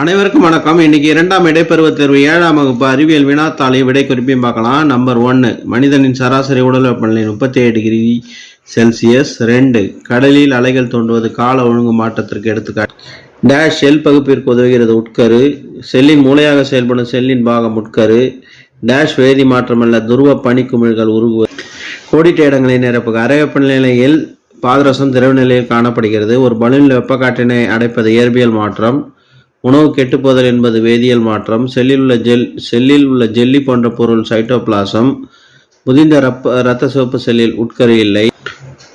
அனைவருக்கும் வணக்கம். இன்னைக்கு இரண்டாம் இடைப்பருவத் தேர்வு ஏழாம் வகுப்பு அறிவியல் வினாத்தாளையும் விடை குறிப்பையும் பார்க்கலாம். நம்பர் ஒன்று மனிதனின் சராசரி உடல் வெப்பநிலை முப்பத்தி ஏழு டிகிரி செல்சியஸ். ரெண்டு கடலில் அலைகள் தோன்றுவது கால ஒழுங்கு மாற்றத்திற்கு எடுத்துக்காட்டு. டேஷ் செல் பகுப்பிற்கு உதவுகிறது உட்கரு. செல்லின் மூளையாக செயல்படும் செல்லின் பாகம் உட்கரு. டேஷ் வேதி மாற்றமல்ல துருவ பனிக்குமிழ்கள் உருகுவது கோடிட்ட இடங்களை நிரப்புக. அரை வெப்பநிலையில் பாதரசம் திரவ நிலையில் காணப்படுகிறது. ஒரு பலூனில் வெப்பக்காற்றினை அடைப்பது இயற்பியல் மாற்றம். உணவு கெட்டுப்போதல் என்பது வேதியியல் மாற்றம் செல்லில் உள்ள ஜெல் செல்லில் உள்ள ஜெல்லி போன்ற பொருள் சைட்டோபிளாசம் முதிர்ந்த ரப்ப இரத்த சிவப்பு செல்லில் உட்கரு இல்லை.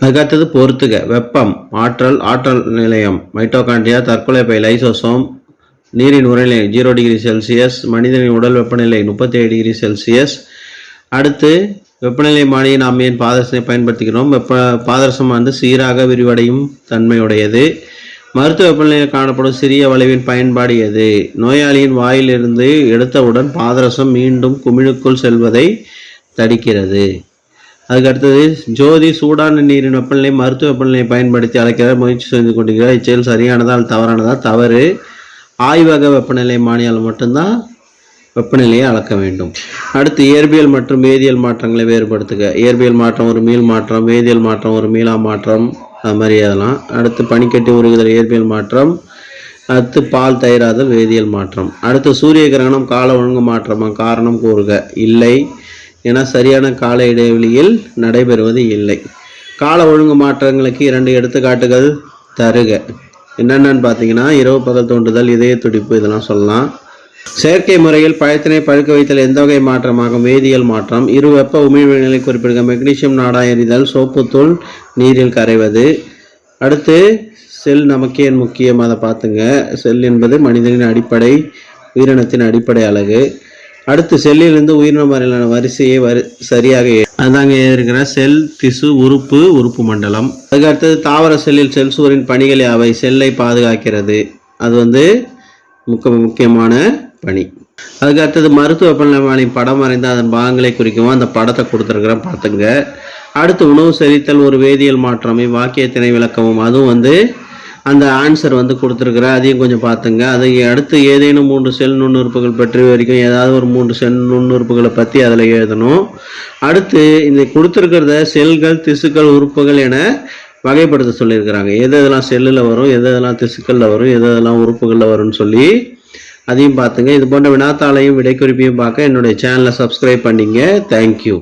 அதுக்கடுத்தது பொறுத்துக வெப்பம் ஆற்றல் ஆற்றல் நிலையம் மைட்டோகாண்டியா தற்கொலை பை லைசோசோம் நீரின் உரைநிலை ஜீரோ டிகிரி செல்சியஸ் மனிதனின் உடல் வெப்பநிலை முப்பத்தி ஏழு டிகிரி செல்சியஸ் அடுத்து வெப்பநிலை மானியை நாம் ஏன் பாதரசனை பயன்படுத்துகிறோம்? வெப்ப பாதரசம் வந்து சீராக விரிவடையும் தன்மையுடையது. மருத்துவ வெப்பநிலையில் காணப்படும் சிறிய வளைவின் பயன்பாடு எது? நோயாளியின் வாயிலிருந்து எடுத்தவுடன் பாதரசம் மீண்டும் குமிழுக்குள் செல்வதை தடுக்கிறது. அதுக்கு அடுத்தது ஜோதி சூடான நீரின் வெப்பநிலை மருத்துவ வெப்பநிலையை பயன்படுத்தி அழைக்கிறார் முயற்சி செய்து கொண்டிருக்கிறார். இச்செயல் சரியானதால் தவறானதால் தவறானதா தவறு. ஆய்வக வெப்பநிலை மானியால் மட்டும்தான் வெப்பநிலையை அளக்க வேண்டும். அடுத்து இயற்பியல் மற்றும் வேதியியல் மாற்றங்களை வேறுபடுத்துக. இயற்பியல் மாற்றம் ஒரு மீள் மாற்றம் வேதியியல் மாற்றம் ஒரு மீளா மாற்றம். அது மாதிரி அதெல்லாம் அடுத்து பனிக்கட்டி உருகுதல் இயற்பியல் மாற்றம். அடுத்து பால் தயிராதல் வேதியியல் மாற்றம். அடுத்து சூரிய கிரகணம் கால ஒழுங்கு மாற்றமா காரணம் கூறுக இல்லை ஏன்னா சரியான கால இடைவெளியில் நடைபெறுவது இல்லை. கால ஒழுங்கு மாற்றங்களுக்கு இரண்டு எடுத்துக்காட்டுகள் தருக. என்னென்னு பார்த்தீங்கன்னா இரவு பகல் தோன்றுதல் இதய துடிப்பு இதெல்லாம் சொல்லலாம். செயற்கை முறையில் பழத்தினை பழுக்க வைத்தல் எந்த வகை மாற்றமாகும்? வேதியியல் மாற்றம். இரு வெப்ப உமிழ்வு நிலை குறிப்பிடுக மெக்னீசியம் நாடா எறிதல் சோப்புத்தூள் நீரில் கரைவது. அடுத்து செல் நமக்கே முக்கியம். அதை பார்த்துங்க. செல் என்பது மனிதனின் அடிப்படை உயிரினத்தின் அடிப்படை அழகு அடுத்து செல்லிலிருந்து உயிரினம் வரையிலான வரிசையை வரி சரியாக அதாங்க இருக்கிற செல் திசு உறுப்பு உறுப்பு மண்டலம். அதுக்கு அடுத்தது தாவர செல்லில் செல் சுவரின் பணிகள் அவை செல்லை பாதுகாக்கிறது. அது வந்து முக்க முக்கியமான பணி. அதுக்கு அடுத்தது மருத்துவ வெப்பநிலைமானின் படம் வரைந்து அதன் பாகங்களை குறிக்கவும் அந்த படத்தை கொடுத்துருக்குறேன் பார்த்துங்க அடுத்து உணவு செறித்தல் ஒரு வேதியியல் மாற்றம் வாக்கியத்தினை விளக்கவும். அதுவும் வந்து அந்த ஆன்சர் வந்து கொடுத்துருக்குற அதையும் கொஞ்சம் பார்த்துங்க. அதை அடுத்து ஏதேனும் மூன்று செல் நுண்ணுறுப்புகள் பற்றி வரைக்கும் ஏதாவது ஒரு மூன்று செல் நுண்ணுறுப்புகளை பற்றி அதில் எழுதணும். அடுத்து இந்த கொடுத்துருக்கிறத செல்கள் திசுக்கள் உறுப்புகள் என வகைப்படுத்த சொல்லியிருக்கிறாங்க. எது எதெல்லாம் செல்லில் வரும் எது எதெல்லாம் திசுக்களில் வரும் எது எதெல்லாம் உறுப்புகளில் வரும்னு சொல்லி அதையும் பார்த்துங்க. இது போன்ற வினாத்தாளையும் விடைக்குறிப்பையும் பார்க்க என்னுடைய சேனலை சப்ஸ்கிரைப் பண்ணிங்க. தேங்க்யூ